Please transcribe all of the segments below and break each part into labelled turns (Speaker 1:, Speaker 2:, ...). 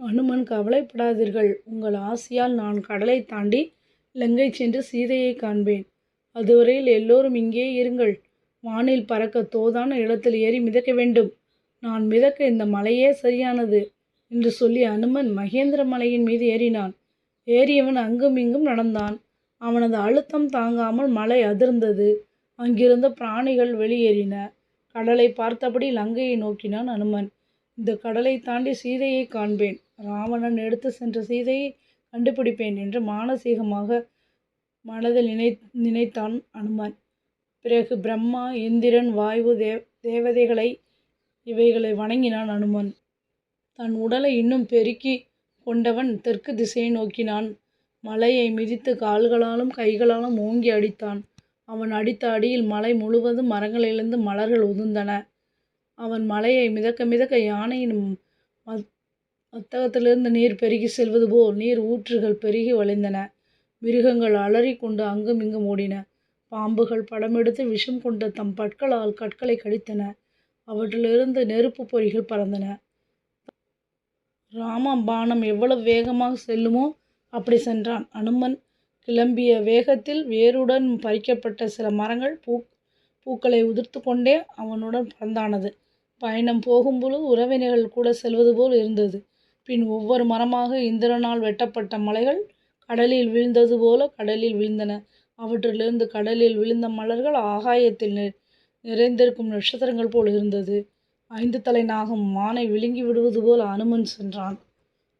Speaker 1: அனுமன் கவலைப்படாதீர்கள். உங்கள் ஆசியால் நான் கடலை தாண்டி இலங்கை சென்று சீதையை காண்பேன். அதுவரையில் எல்லோரும் இங்கே இருங்கள். வானில் பறக்க தோதான இடத்தில் ஏறி மிதக்க வேண்டும். நான் மிதக்க இந்த மலையே சரியானது என்று சொல்லி அனுமன் மகேந்திர மலையின் மீது ஏறினான். ஏறியவன் அங்கும் இங்கும் நடந்தான். அவனது அழுத்தம் தாங்காமல் மலை அதிர்ந்தது. அங்கிருந்த பிராணிகள் வெளியேறின. கடலை பார்த்தபடி லங்கையை நோக்கினான் அனுமன். இந்த கடலை தாண்டி சீதையை காண்பேன். ராவணன் எடுத்து சென்ற சீதையை கண்டுபிடிப்பேன் என்று மானசீகமாக மனதில் நினை நினைத்தான் அனுமன். பிறகு பிரம்மா இந்திரன் வாயு தேவ் தேவதைகளை இவைகளை வணங்கினான் அனுமன். தன் உடலை இன்னும் பெருக்கி கொண்டவன் தெற்கு திசையை நோக்கினான். மலையை மிதித்து கால்களாலும் கைகளாலும் ஓங்கி அடித்தான். அவன் அடித்த அடியில் மலை முழுவதும் மரங்களிலிருந்து மலர்கள் உதிர்ந்தன. அவன் மலையை மிதக்க மிதக்க யானையின் மத் மத்தகத்திலிருந்து நீர் பெருகி செல்வது போல் நீர் ஊற்றுகள் பெருகி வழிந்தன. மிருகங்கள் அலறி கொண்டு அங்கும் இங்கும் ஓடின. பாம்புகள் படமெடுத்து விஷம் கொண்ட தம் பற்களால் கற்களை கடித்தன. அவற்றிலிருந்து நெருப்பு பொறிகள் பறந்தன. ராமபாணம் எவ்வளவு வேகமாக செல்லுமோ அப்படி சென்றான். அனுமன் கிளம்பிய வேகத்தில் வேருடன் பறிக்கப்பட்ட சில மரங்கள் பூ பூக்களை உதிர்த்து கொண்டே அவனுடன் பறந்தானது. பயணம் போகும்பொழுது உறவினர்கள் கூட செல்வது போல் இருந்தது. பின் ஒவ்வொரு மரமாக இந்திரனால் வெட்டப்பட்ட மலைகள் கடலில் வீழ்ந்தது போல கடலில் விழுந்தன. அவற்றிலிருந்து கடலில் விழுந்த மலர்கள் ஆகாயத்தில் நிறைந்திருக்கும் நட்சத்திரங்கள் போல் இருந்தது. ஐந்து தலை நாகம் மானை விழுங்கி விடுவது போல் அனுமன் சென்றான்.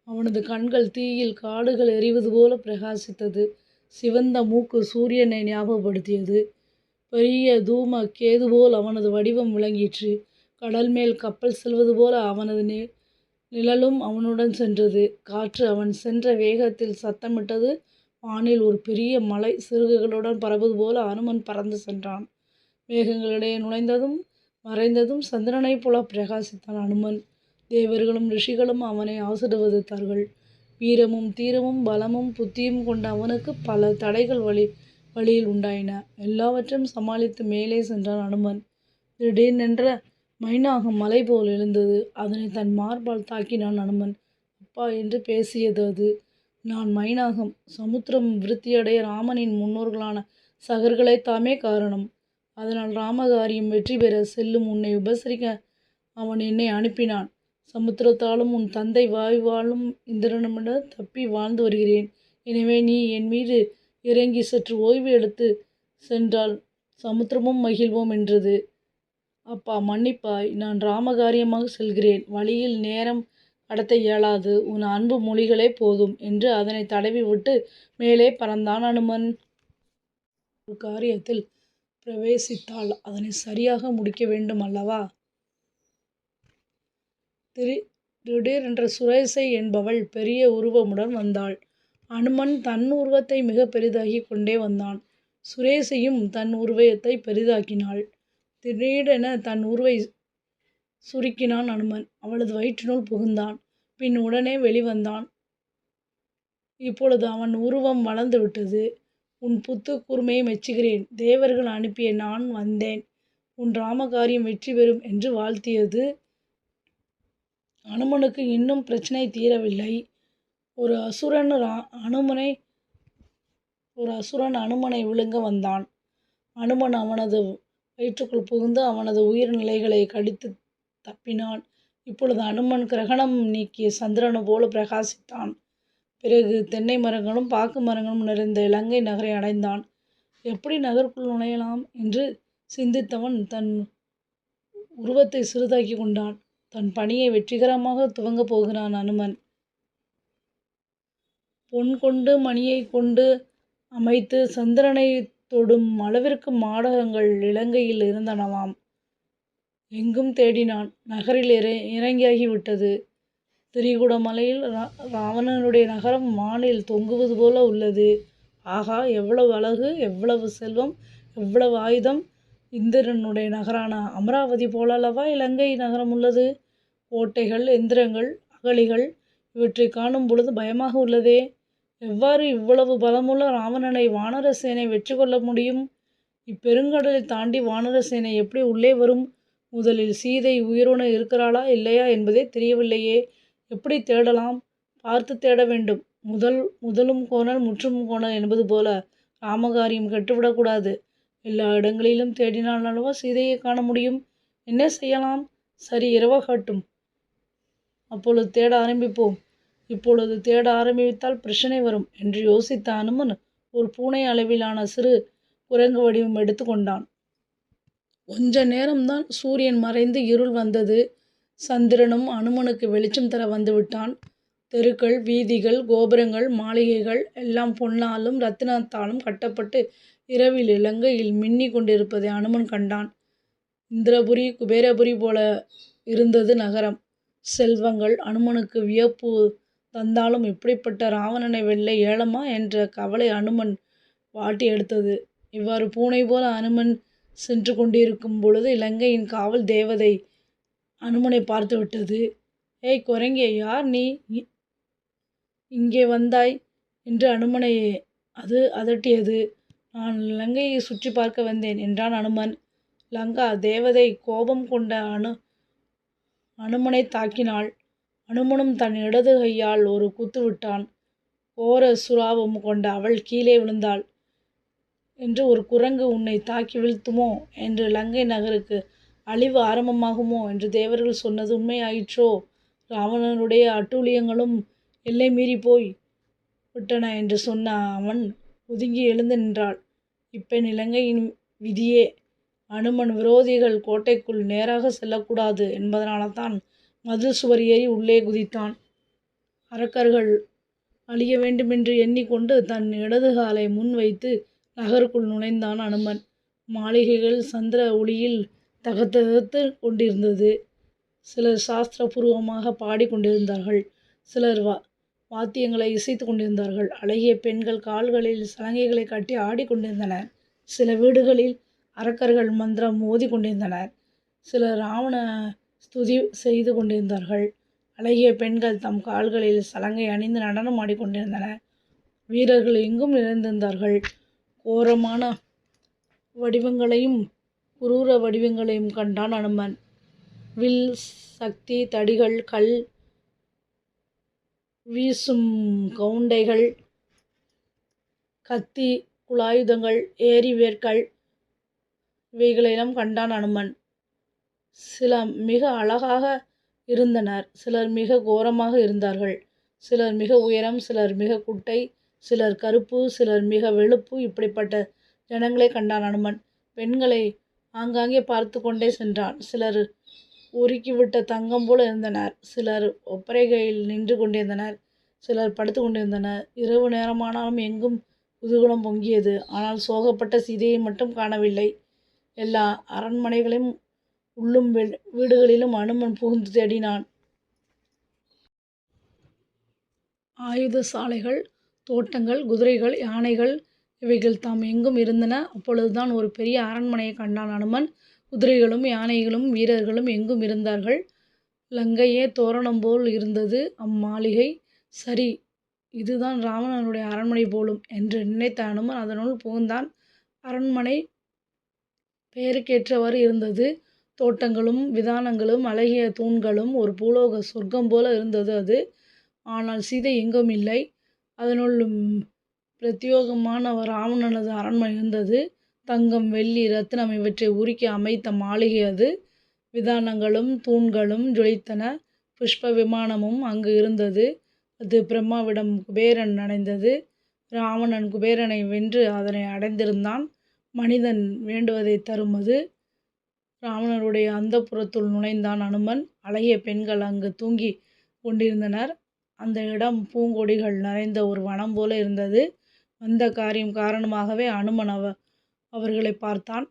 Speaker 1: அவனது கண்கள் தீயில் காடுகள் எரிவது போல பிரகாசித்தது. சிவந்த மூக்கு சூரியனை ஞாபகப்படுத்தியது. பெரிய தூம கேது போல் அவனது வடிவம் விளங்கிற்று. கடல் மேல் கப்பல் செல்வது போல அவனது நி நிழலும் அவனுடன் சென்றது. காற்று அவன் சென்ற வேகத்தில் சத்தமிட்டது. வானில் ஒரு பெரிய மலை சிறுகுகளுடன் பறவது போல அனுமன் பறந்து சென்றான். மேகங்களிடையே நுழைந்ததும் மறைந்ததும் சந்திரனைப் போல பிரகாசித்தான் அனுமன். தேவர்களும் ரிஷிகளும் அவனை ஆசிர்வதித்தார்கள். வீரமும் தீரமும் பலமும் புத்தியும் கொண்ட அவனுக்கு பல தடைகள் வழி வழியில் உண்டாயின. எல்லாவற்றையும் சமாளித்து மேலே சென்றான் அனுமன். திடீர்னென்ற மைனாகம் மலை போல் எழுந்தது. அதனை தன் மார்பால் தாக்கினான் அனுமன். அப்பா என்று பேசியது அது. நான் மைனாகம் சமுத்திரம் விருத்தியடைய ராமனின் முன்னோர்களான சகர்களை தாமே காரணம். அதனால் ராமகாரியம் வெற்றி பெற செல்லும் உன்னை உபசரிக்க அவன் என்னை அனுப்பினான். சமுத்திரத்தாலும் உன் தந்தை வாயுவாலும் இந்திரனிடம் தப்பி வாழ்ந்து வருகிறேன். எனவே நீ என் மீது இறங்கி சற்று ஓய்வு எடுத்து சென்றால் சமுத்திரமும் மகிழ்வோம் என்றது. அப்பா மன்னிப்பாய். நான் ராமகாரியமாக செல்கிறேன். வழியில் நேரம் கடத்த இயலாது. உன் அன்பு மொழிகளே போதும் என்று அதனை தடவி விட்டு மேலே பறந்தான் அனுமன். ஒரு காரியத்தில் பிரவேசித்தால் அதனை சரியாக முடிக்க வேண்டும் அல்லவா? திரி திடீரென்ற சுரேசை என்பவள் பெரிய உருவமுடன் வந்தாள். அனுமன் தன் உருவத்தை மிக பெரிதாகி கொண்டே வந்தான். சுரேசையும் தன் உருவத்தை பெரிதாக்கினாள். திடீரென தன் உருவை சுருக்கினான் அனுமன். அவளது வயிற்றினுள் புகுந்தான். பின் உடனே வெளிவந்தான். இப்பொழுது அவன் உருவம் வளர்ந்து விட்டது. உன் புத்து கூர்மையை மெச்சுகிறேன். தேவர்கள் அனுப்பிய நான் வந்தேன். உன் ராமகாரியம் வெற்றி பெறும் என்று வாழ்த்தியது. அனுமனுக்கு இன்னும் பிரச்சனை தீரவில்லை. ஒரு அசுரன் ரா அனுமனை ஒரு அசுரன் அனுமனை விழுங்க வந்தான். அனுமன் அவனது வயிற்றுக்குள் புகுந்து அவனது உயிர்நிலைகளை கடித்து தப்பினான் இப்பொழுது அனுமன் கிரகணம் நீக்கிய சந்திரனு போல பிரகாசித்தான். பிறகு தென்னை மரங்களும் பாக்கு மரங்களும் நிறைந்த இலங்கை நகரை அடைந்தான். எப்படி நகருக்குள் நுழையலாம் என்று சிந்தித்தவன் தன் உருவத்தை சிறிதாக்கி கொண்டான். தன் பணியை வெற்றிகரமாக துவங்கப் போகிறான் அனுமன். பொன் கொண்டு மணியை கொண்டு அமைத்து சந்திரனை தொடும் அளவிற்கு மாடகங்கள் இலங்கையில் இருந்தனவாம். எங்கும் தேடினான். நகரில் இற இறங்கியாகிவிட்டது. திரிகுடமலையில் ரா ராவணனுடைய நகரம் வானில் தொங்குவது போல உள்ளது. ஆகா எவ்வளவு அழகு எவ்வளவு செல்வம் எவ்வளவு ஆயுதம். இந்திரனுடைய நகரான அமராவதி போலல்லவா இலங்கை நகரம் உள்ளது? கோட்டைகள் எந்திரங்கள் அகழிகள் இவற்றை காணும் பொழுது பயமாக உள்ளதே. எவ்வாறு இவ்வளவு பலமுள்ள ராவணனை வானரசேனை வெற்றி கொள்ள முடியும்? இப்பெருங்கடலை தாண்டி வானர சேனை எப்படி உள்ளே வரும்? முதலில் சீதை உயிரோடு இருக்கிறாளா இல்லையா என்பதே தெரியவில்லையே. எப்படி தேடலாம்? பார்த்து தேட வேண்டும். முதல் முதலும் கோணல் முற்றும் கோணல் என்பது போல ராமகாரியம் கெட்டுவிடக்கூடாது எல்லா இடங்களிலும் தேடினால் சீதையை காண முடியும்? என்ன செய்யலாம்? சரி இரவாகட்டும் அப்பொழுது தேட ஆரம்பிப்போம். இப்பொழுது தேட ஆரம்பித்தால் பிரச்சனை வரும் என்று யோசித்த அனுமன் ஒரு பூனை அளவிலான சிறு குரங்கு வடிவம் எடுத்துக்கொண்டான். கொஞ்ச நேரம்தான் சூரியன் மறைந்து இருள் வந்தது. சந்திரனும் அனுமனுக்கு வெளிச்சம் தர வந்துவிட்டான் தெருக்கள் வீதிகள் கோபுரங்கள் மாளிகைகள் எல்லாம் பொன்னாலும் ரத்தினத்தாலும் கட்டப்பட்டு இரவில் இலங்கையில் மின்னி கொண்டிருப்பதை அனுமன் கண்டான். இந்திரபுரி குபேரபுரி போல இருந்தது நகரம். செல்வங்கள் அனுமனுக்கு வியப்பு தந்தாலும் இப்படிப்பட்ட ராவணனை வெல்ல ஏலமா என்ற கவலை அனுமன் வாட்டி எடுத்தது. இவ்வாறு பூனை போல அனுமன் சென்று கொண்டிருக்கும் பொழுது இலங்கையின் காவல் தேவதை அனுமனை பார்த்து விட்டது. ஏய் குரங்கே யார் நீ? இ- இங்கே வந்தாய்? என்று அனுமனை அது அதட்டியது. நான் லங்கையை சுற்றி பார்க்க வந்தேன் என்றான் அனுமன். லங்கா தேவதை கோபம் கொண்ட அனு அனுமனை தாக்கினாள். அனுமனும் தன் இடது கையால் ஒரு குத்து விட்டான். கோர சுறாபம் கொண்ட அவள் கீழே விழுந்தாள். என்று ஒரு குரங்கு உன்னை தாக்கி வீழ்த்துமோ? என்று லங்கை நகருக்கு அழிவு ஆரம்பமாகுமோ? என்று தேவர்கள் சொன்னது உண்மையாயிற்றோ? ராவணனுடைய அட்டூழியங்களும் எல்லை மீறி போய் விட்டன என்று சொன்ன அவன் ஒதுங்கி எழுந்து நின்றாள். இப்பெண் இலங்கையின் விதியே அனுமன் விரோதிகள் கோட்டைக்குள் நேராக செல்லக்கூடாது என்பதனால தான் மதில் சுவர் ஏறி உள்ளே குதித்தான். அரக்கர்கள் அழிய வேண்டுமென்று எண்ணிக்கொண்டு தன் இடது காலை முன் வைத்து நகருக்குள் நுழைந்தான் அனுமன். மாளிகைகள் சந்திர ஒளியில் தகத்தகத்து கொண்டிருந்தது. சிலர் சாஸ்திரபூர்வமாக பாடிக்கொண்டிருந்தார்கள் சிலர் வா வாத்தியங்களை இசைத்து கொண்டிருந்தார்கள். அழகிய பெண்கள் கால்களில் சலங்கைகளை கட்டி ஆடிக்கொண்டிருந்தனர் சில வீடுகளில் அரக்கர்கள் மந்திரம் மோதி கொண்டிருந்தனர். சிலர் ராவண ஸ்துதி செய்து கொண்டிருந்தார்கள். அழகிய பெண்கள் தம் கால்களில் சலங்கை அணிந்து நடனம் ஆடிக்கொண்டிருந்தன. வீரர்கள் எங்கும் நிறைந்திருந்தார்கள். கோரமான வடிவங்களையும் குரூர வடிவங்களையும் கண்டான் அனுமன். வில் சக்தி தடிகள் கல் வீசும் கவுண்டைகள் கத்தி குலாயுதங்கள் ஏரி வேர்கள் இவைகளெல்லாம் கண்டான் அனுமன். சில மிக அழகாக இருந்தனர். சிலர் மிக கோரமாக இருந்தார்கள். சிலர் மிக உயரம் சிலர் மிக குட்டை சிலர் கருப்பு சிலர் மிக வெளுப்பு இப்படிப்பட்ட ஜனங்களை கண்டான் அனுமன். பெண்களை ஆங்காங்கே பார்த்து கொண்டே சென்றான். சிலர் உருக்கிவிட்ட தங்கம் போல இருந்தனர். சிலர் ஒப்பரைகையில் நின்று கொண்டிருந்தனர். சிலர் படுத்து கொண்டிருந்தனர். இரவு நேரமானாலும் எங்கும் குதூகலம் பொங்கியது. ஆனால் சோகப்பட்ட சீதையை மட்டும் காணவில்லை. எல்லா அரண்மனைகளையும் உள்ளும் வீடுகளிலும் அனுமன் புகுந்து தேடினான். ஆயுத சாலைகள் தோட்டங்கள் குதிரைகள் யானைகள் இவைகள் தாம் எங்கும் இருந்தன. அப்பொழுதுதான் ஒரு பெரிய அரண்மனையை கண்டான் அனுமன். குதிரைகளும் யானைகளும் வீரர்களும் எங்கும் இருந்தார்கள்? லங்கையே தோரணம் போல் இருந்தது அம்மாளிகை. சரி இதுதான் ராவணனுடைய அரண்மனை போலும் என்று நினைத்த அனுமன் அதனுள் புகுந்தான். அரண்மனை பெயருக்கேற்றவாறு இருந்தது. தோட்டங்களும் விதானங்களும் அழகிய தூண்களும் ஒரு பூலோக சொர்க்கம் போல இருந்தது அது. ஆனால் சீதை எங்கும் இல்லை. அதனுள் பிரத்யோகமான ராவணனது அரண்மனை இருந்தது. தங்கம் வெள்ளி ரத்தினம் இவற்றை உருக்கி அமைத்த மாளிகை அது. விதானங்களும் தூண்களும் ஜொலித்தன. புஷ்ப விமானமும் அங்கு இருந்தது. அது பிரம்மாவிடம் குபேரன் அடைந்தது. ராவணன் குபேரனை வென்று அதனை அடைந்திருந்தான். மனிதன் வேண்டுவதை தரும் அது. ராவணருடைய அந்தப்புறத்துள் நுழைந்தான் அனுமன். அழகிய பெண்கள் அங்கு தூங்கி கொண்டிருந்தனர். அந்த இடம் பூங்கொடிகள் நிறைந்த ஒரு வனம் போல இருந்தது. வந்த காரியம் காரணமாகவே அனுமன் அவ அவர்களை பார்த்தான்.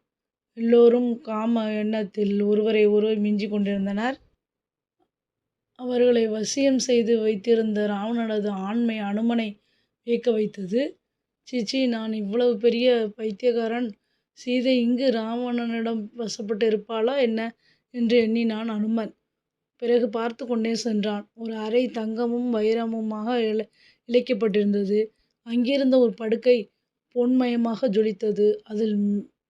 Speaker 1: எல்லோரும் காம எண்ணத்தில் ஒருவரை ஒருவர் மிஞ்சி கொண்டிருந்தனர். அவர்களை வசியம் செய்து வைத்திருந்த ராவணனது ஆண்மை அனுமனை வியக்க வைத்தது. சிச்சி நான் இவ்வளவு பெரிய பைத்தியக்காரன். சீதை இங்கு ராவணனிடம் வசப்பட்டு இருப்பாளா என்ன என்று எண்ணினான் அனுமன். பிறகு பார்த்து கொண்டே சென்றான். ஒரு அறை தங்கமும் வைரமுமாக இழ இழைக்கப்பட்டிருந்தது. அங்கிருந்த ஒரு படுக்கை பொன்மயமாக ஜொலித்தது. அதில்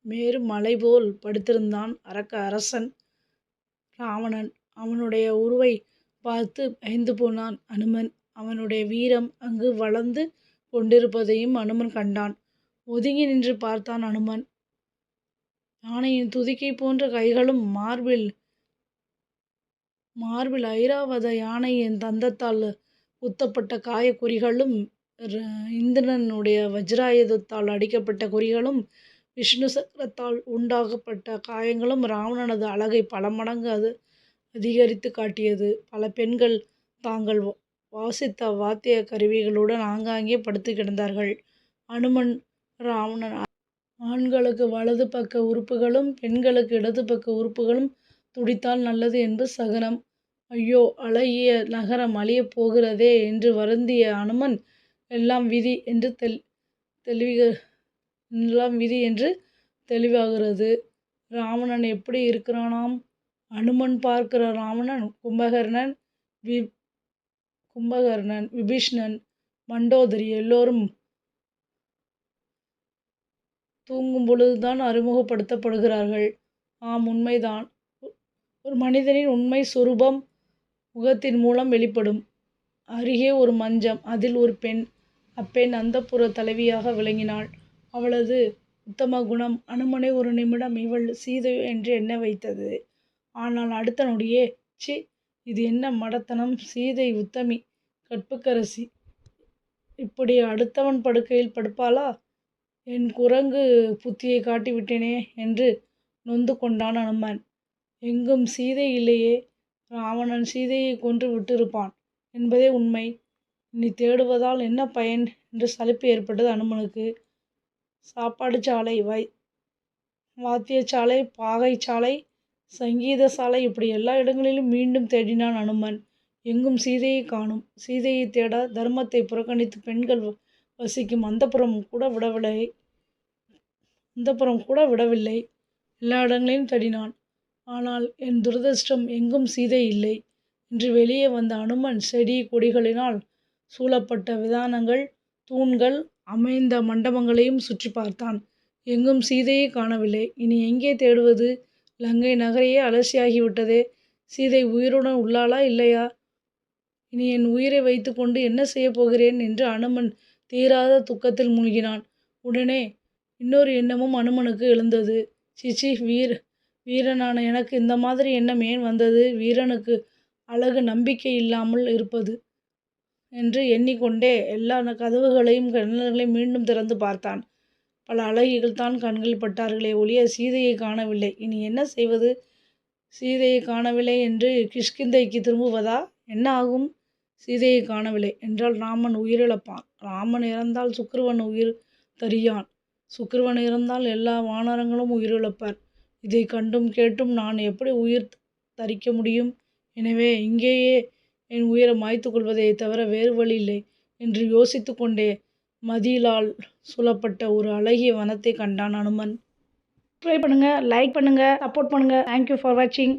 Speaker 1: மேறு மலை போல் படுத்திருந்தான் அரக்க அரசன் ராவணன். அவனுடைய உருவை பார்த்து பயந்து போனான் அனுமன். அவனுடைய வீரம் அங்கு வளர்ந்து கொண்டிருப்பதையும் அனுமன் கண்டான். ஒதுங்கி நின்று பார்த்தான் அனுமன். யானையின் துதிக்கை போன்ற கைகளும் மார்பில் மார்பில் ஐராவத யானையின் தந்தத்தால் குத்தப்பட்ட காயக்குறிகளும் இந்திரனுடைய வஜ்ராயுதத்தால் அடிக்கப்பட்ட குறிகளும் விஷ்ணு சக்கரத்தால் உண்டாகப்பட்ட காயங்களும் ராவணனது அழகை பல மடங்கு அது அதிகரித்து காட்டியது. பல பெண்கள் தாங்கள் வாசித்த வாத்திய கருவிகளுடன் ஆங்காங்கே படுத்து கிடந்தார்கள். அனுமன் ராவணன் ஆண்களுக்கு வலது பக்க உறுப்புகளும் பெண்களுக்கு இடது பக்க உறுப்புகளும் துடித்தால் நல்லது என்று சகனம். ஐயோ அழகிய நகரம் அழியப் போகிறதே என்று வருந்திய அனுமன் எல்லாம் விதி என்று தெள் தெளிவிக எல்லாம் விதி என்று தெளிவாகிறது. ராவணன் எப்படி இருக்கிறானாம்? அனுமன் பார்க்கிற ராவணன் கும்பகர்ணன் வி கும்பகர்ணன் விபீஷ்ணன் மண்டோதரி எல்லோரும் தூங்கும் பொழுதுதான் அறிமுகப்படுத்தப்படுகிறார்கள். ஆம் உண்மைதான். ஒரு மனிதனின் உண்மை சுரூபம் முகத்தின் மூலம் வெளிப்படும். அருகே ஒரு மஞ்சம் அதில் ஒரு பெண். அப்பெண் அந்தப்புற தலைவியாக விளங்கினாள். அவளது உத்தம குணம் அனுமனை ஒரு நிமிடம் இவள் சீதை என்று எண்ண வைத்தது. ஆனால் அடுத்த நொடியே சி இது என்ன மடத்தனம். சீதை உத்தமி கற்புக்கரசி. இப்படி அடுத்தவன் படுக்கையில் படுப்பாளா? என் குரங்கு புத்தியை காட்டிவிட்டேனே என்று நொந்து கொண்டான் அனுமன். எங்கும் சீதை இல்லையே ராவணன் சீதையை கொன்று விட்டிருப்பான் என்பதே உண்மை. நீ தேடுவதால் என்ன பயன் என்று சலிப்பு ஏற்பட்டது அனுமனுக்கு. சாப்பாடு சாலை வை வாத்தியச்சாலை பாகைச்சாலை சங்கீத சாலை இப்படி எல்லா இடங்களிலும் மீண்டும் தேடினான் அனுமன். எங்கும் சீதையை காணும் சீதையை தேட தர்மத்தை புறக்கணித்து பெண்கள் வசிக்கும் அந்தப்புறம் கூட விடவில்லை. அந்தப்புறம் கூட விடவில்லை. எல்லா இடங்களையும் தடினான். ஆனால் என் துரதிருஷ்டம் எங்கும் சீதை இல்லை என்று வெளியே வந்த அனுமன் செடி கொடிகளினால் சூழப்பட்ட விதானங்கள் தூண்கள் அமைந்த மண்டபங்களையும் சுற்றி பார்த்தான். எங்கும் சீதையை காணவில்லை. இனி எங்கே தேடுவது? லங்கை நகரையே அலசியாகிவிட்டதே. சீதை உயிருடன் உள்ளாளா இல்லையா? இனி என் உயிரை வைத்துக்கொண்டு என்ன செய்யப் போகிறேன்? என்று அனுமன் தீராத துக்கத்தில் மூழ்கினான். உடனே இன்னொரு எண்ணமும் அனுமனுக்கு எழுந்தது. சிச்சி வீர் வீரனான எனக்கு இந்த மாதிரி எண்ணம் ஏன் வந்தது? வீரனுக்கு அழகு நம்பிக்கை இல்லாமல் இருப்பது என்று எண்ணிக்கொண்டே எல்லா கதவுகளையும் ஜன்னல்களையும் மீண்டும் திறந்து பார்த்தான். பல அழகிகள் தான் கண்கள் பட்டார்களே ஒழிய சீதையை காணவில்லை. இனி என்ன செய்வது? சீதையை காணவில்லை என்று கிஷ்கிந்தைக்கு திரும்புவதா? என்ன ஆகும்? சீதையை காணவில்லை. என்றால் ராமன் உயிரிழப்பான். ராமன் இறந்தால் சுக்கிரவன் உயிர் தரியான் சுக்கிரவன் இறந்தால் எல்லா வானரங்களும் உயிரிழப்பர். இதை கண்டும் கேட்டும் நான் எப்படி உயிர் தரிக்க முடியும்? எனவே இங்கேயே என் உயிரை மாய்த்து கொள்வதை தவிர வேறு வழி இல்லை என்று யோசித்து கொண்டே மதிலால் சூழப்பட்ட ஒரு அழகிய வனத்தை கண்டான் அனுமன். ட்ரை பண்ணுங்கள் லைக் பண்ணுங்கள் சப்போர்ட் பண்ணுங்கள் தேங்க்யூ ஃபார் வாட்சிங்